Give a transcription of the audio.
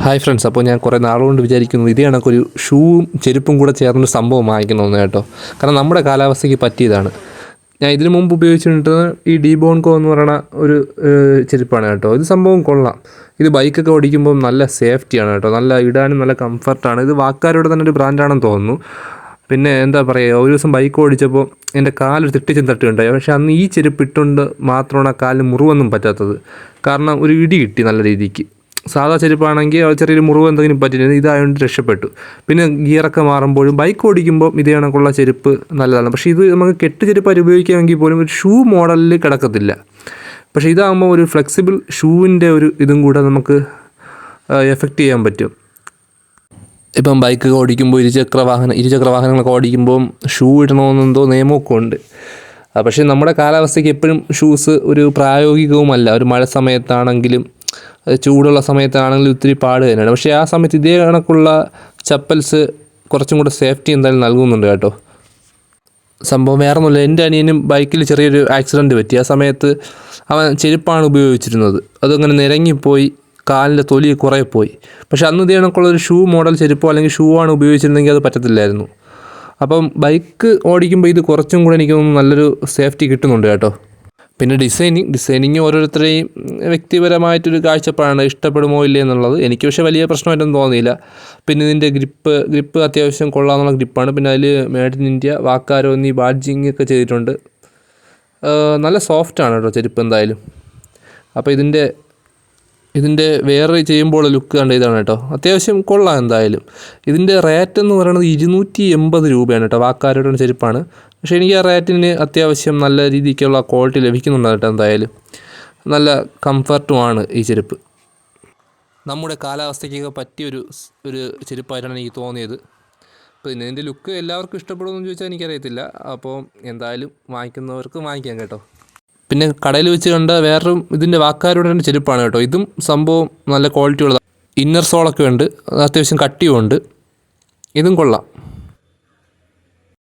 Hi friends അപ്പോൾ ഞാൻ കുറേ നാളുകൊണ്ട് വിചാരിക്കുന്നു ഇതേ കണക്കൊരു ഷൂവും ചെരുപ്പും കൂടെ ചേർന്നൊരു സംഭവം വാങ്ങിക്കണമെന്ന് കേട്ടോ. കാരണം നമ്മുടെ കാലാവസ്ഥയ്ക്ക് പറ്റിയതാണ്. ഞാൻ ഇതിനു മുമ്പ് ഉപയോഗിച്ചിട്ടുണ്ട് ഈ ഡി ബോൺകോ എന്ന് പറയുന്ന ഒരു ചെരുപ്പാണ് കേട്ടോ. ഇത് സംഭവം കൊള്ളാം. ഇത് ബൈക്കൊക്കെ ഓടിക്കുമ്പോൾ നല്ല സേഫ്റ്റിയാണ് കേട്ടോ. നല്ല ഇടാനും നല്ല കംഫർട്ടാണ് ഇത് വാക്കാരുടെ തന്നെ ഒരു ബ്രാൻഡാണെന്ന് തോന്നുന്നു. പിന്നെ എന്താ പറയുക ഒരു ദിവസം ബൈക്ക് ഓടിച്ചപ്പോൾ എന്റെ കാലൊരു തെട്ടിച്ചും തട്ടുകയുണ്ടായി. പക്ഷേ അന്ന് ഈ ചെരുപ്പ് ഇട്ടുകൊണ്ട് മാത്രമാണ് ആ കാലിന് മുറിവൊന്നും പറ്റാത്തത്. കാരണം ഒരു ഇടി കിട്ടി നല്ല രീതിക്ക്. സാധാ ചെരുപ്പാണെങ്കിൽ ചെറിയൊരു മുറിവ് എന്തെങ്കിലും പറ്റിയിരുന്നു ഇതായതുകൊണ്ട് രക്ഷപ്പെട്ടു. പിന്നെ ഗിയറൊക്കെ മാറുമ്പോഴും ബൈക്ക് ഓടിക്കുമ്പോൾ ഇതേ കണക്കുള്ള ചെരുപ്പ് നല്ലതാണ്. പക്ഷേ ഇത് നമുക്ക് കെട്ട് ചെരുപ്പായിട്ട് ഉപയോഗിക്കാമെങ്കിൽ പോലും ഒരു ഷൂ മോഡലിൽ കിടക്കത്തില്ല. പക്ഷേ ഇതാകുമ്പോൾ ഒരു ഫ്ലെക്സിബിൾ ഷൂവിന്റെ ഒരു ഇതും കൂടെ നമുക്ക് എഫക്റ്റ് ചെയ്യാൻ പറ്റും. ഇപ്പം ബൈക്ക് ഓടിക്കുമ്പോൾ ഇരുചക്ര വാഹനം ഇരുചക്ര വാഹനങ്ങളൊക്കെ ഓടിക്കുമ്പോൾ ഷൂ ഇടണമെന്നെന്തോ നിയമമൊക്കെ ഉണ്ട്. പക്ഷേ നമ്മുടെ കാലാവസ്ഥയ്ക്ക് എപ്പോഴും ഷൂസ് ഒരു പ്രായോഗികവുമല്ല. ഒരു മഴ സമയത്താണെങ്കിലും ചൂടുള്ള സമയത്താണെങ്കിലും ഒത്തിരി പാട് തന്നെയാണ്. പക്ഷേ ആ സമയത്ത് ഇതേ കണക്കുള്ള ചപ്പൽസ് കുറച്ചും കൂടെ സേഫ്റ്റി എന്തായാലും നൽകുന്നുണ്ട് കേട്ടോ. സംഭവം വേറെ ഒന്നുമില്ല എന്റെ അനിയനും ബൈക്കിൽ ചെറിയൊരു ആക്സിഡന്റ് പറ്റി. ആ സമയത്ത് അവൻ ചെരുപ്പാണ് ഉപയോഗിച്ചിരുന്നത്. അതങ്ങനെ നിരങ്ങിപ്പോയി കാലിന്റെ തൊലി കുറേ പോയി പക്ഷെ അന്ന് ഇതേ കണക്കുള്ള ഒരു ഷൂ മോഡൽ ചെരുപ്പോ അല്ലെങ്കിൽ ഷൂ ആണ് ഉപയോഗിച്ചിരുന്നെങ്കിൽ അത് പറ്റത്തില്ലായിരുന്നു. അപ്പം ബൈക്ക് ഓടിക്കുമ്പോൾ ഇത് കുറച്ചും കൂടെ എനിക്ക് നല്ലൊരു സേഫ്റ്റി കിട്ടുന്നുണ്ട് കേട്ടോ. പിന്നെ ഡിസൈനിങ് ഡിസൈനിങ് ഓരോരുത്തരെയും വ്യക്തിപരമായിട്ടൊരു കാഴ്ചപ്പാടാണ്. ഇഷ്ടപ്പെടുമോ ഇല്ലേ എന്നുള്ളത് എനിക്ക് പക്ഷേ വലിയ പ്രശ്നമായിട്ടൊന്നും തോന്നിയില്ല. പിന്നെ ഇതിന്റെ ഗ്രിപ്പ് ഗ്രിപ്പ് അത്യാവശ്യം കൊള്ളാമെന്നുള്ള ഗ്രിപ്പാണ് പിന്നെ അതിൽ മേഡ് ഇൻ ഇന്ത്യ വാക്കാരോ എന്നീ ബാഡ്ജിങ് ഒക്കെ ചെയ്തിട്ടുണ്ട്. നല്ല സോഫ്റ്റാണ് കേട്ടോ ചെരുപ്പ് എന്തായാലും. അപ്പോൾ ഇതിന്റെ ഇതിന്റെ വേറെ ചെയ്യുമ്പോൾ ലുക്ക് കണ്ട ഇതാണ് കേട്ടോ. അത്യാവശ്യം കൊള്ളാം എന്തായാലും. ഇതിന്റെ റേറ്റ് എന്ന് പറയുന്നത് ഇരുന്നൂറ്റി എൺപത് രൂപയാണ് കേട്ടോ വാക്കാരുടെ ചെരുപ്പാണ് പക്ഷേ എനിക്ക് ആ റേറ്റിന് അത്യാവശ്യം നല്ല രീതിക്കുള്ള ക്വാളിറ്റി ലഭിക്കുന്നുണ്ട് കേട്ടോ എന്തായാലും. നല്ല കംഫർട്ടുമാണ് ഈ ചെരുപ്പ്. നമ്മുടെ കാലാവസ്ഥയ്ക്കൊക്കെ പറ്റിയൊരു ഒരു ചെരുപ്പായിട്ടാണ് എനിക്ക് തോന്നിയത്. പിന്നെ ഇതിന്റെ ലുക്ക് എല്ലാവർക്കും ഇഷ്ടപ്പെടുമെന്ന് ചോദിച്ചാൽ എനിക്കറിയത്തില്ല. അപ്പോൾ എന്തായാലും വാങ്ങിക്കുന്നവർക്ക് വാങ്ങിക്കാം കേട്ടോ. പിന്നെ കടയിൽ വെച്ച് കണ്ട വേറൊരു ഇതിന്റെ വാക്കാരുടെ ചെരുപ്പാണ് കേട്ടോ. ഇതും സംഭവം നല്ല ക്വാളിറ്റി ഉള്ളതാണ് ഇന്നർ സോളൊക്കെ ഉണ്ട്. അത്യാവശ്യം കട്ടിയും ഉണ്ട് ഇതും കൊള്ളാം.